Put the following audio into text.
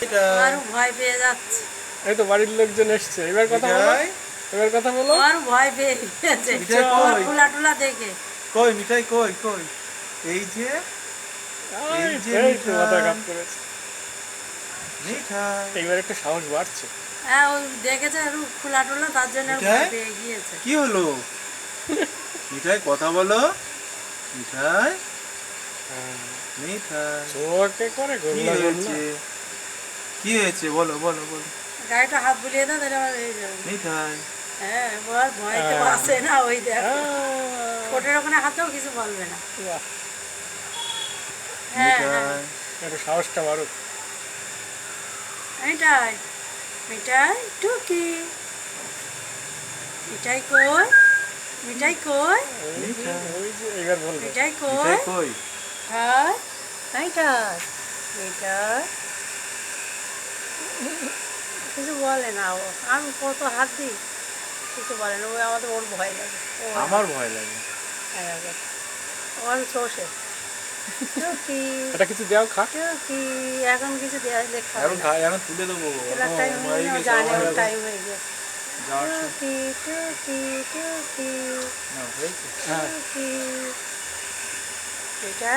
মিঠাই ভয় পেয়ে যাচ্ছে। এই তো বাড়ির লোকজন এসছে। এবার কথা বলো। মিঠাই এবার কথা বলো। আর ভয় পেয়ে গেছে। মিঠাই টুলা টুলা দেখে। কই মিঠাই কই কই? এই যে এই এই যে মাথা কাপ করেছে। মিঠাই। এইবার একটু সাহস বাড়ছে। হ্যাঁ ওই দেখেছে একটু খোলা টুলা তার জন্য ভয় পেয়ে গিয়েছে। কি হলো? মিঠাই কথা বলো। মিঠাই? হ্যাঁ। মিঠাই। চোখে করে গোল্লা গোল্লা হয়েছে? কি হয়েছে? বলো বলো বলো। গাড়িটা হাত বুলিয়ে দাও তাহলে আমার এই যাবে। মিঠাই হ্যাঁ। বল ভয়তে হ্যাঁ। বাসে না ওই দেখ। আহ, কোটের ওখানে হাতেও কিছু বলবে না। হ্যাঁ হ্যাঁ। মিঠাই একটু সাহসটা বাড়ুক। মিঠাই মিঠাই টুকি। মিঠাই কই? মিঠাই কই? এবার মিঠাই কই? মিঠাই কই? হ্যাঁ মিঠাই মিঠাই। কিছু বলে না ও। আমি কত হাত দিই? কিছু বলে না। ও আমাদের ওর ভয় লাগে। আমার ভয় লাগে। হ্যাঁ, ওর চষে এটা কিছু দেও খা। এখন কিছু এখন এখন তুলে দেবো। এখন হয়ে হয়ে জানে ওর টাইম হয়ে গেছে। টুকি টুকি টুকি না, হয়েছে? হ্যাঁ। টুকি এটা